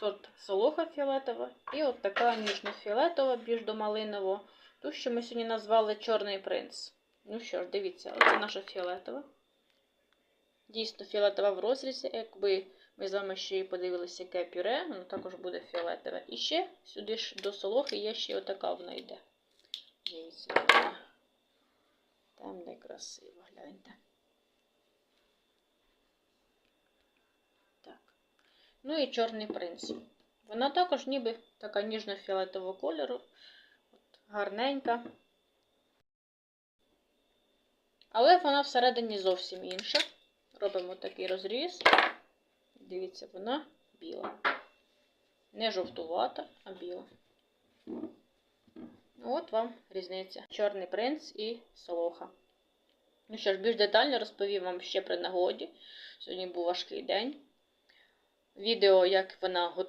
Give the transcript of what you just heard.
сорт солоха фіолетова. І от така ніжно-фіолетова, більш до малинового. Ту, що ми сьогодні назвали Чорний принц. Ну що ж, дивіться, оце наша фіолетова. Дійсно, фіолетова в розрізі. Якби ми з вами ще й подивилися, яке пюре, воно також буде фіолетове. І ще сюди ж до солохи є ще отака вона йде. Дивіться, там де красиво, гляньте. Ну і чорний принц. Вона також ніби така ніжно-фіолетового кольору. От, гарненька. Але вона всередині зовсім інша. Робимо такий розріз. Дивіться, вона біла. Не жовтувата, а біла. От вам різниця. Чорний принц і солоха. Ну що ж, більш детально розповім вам ще при нагоді. Сьогодні був важкий день. Відео, як вона готує.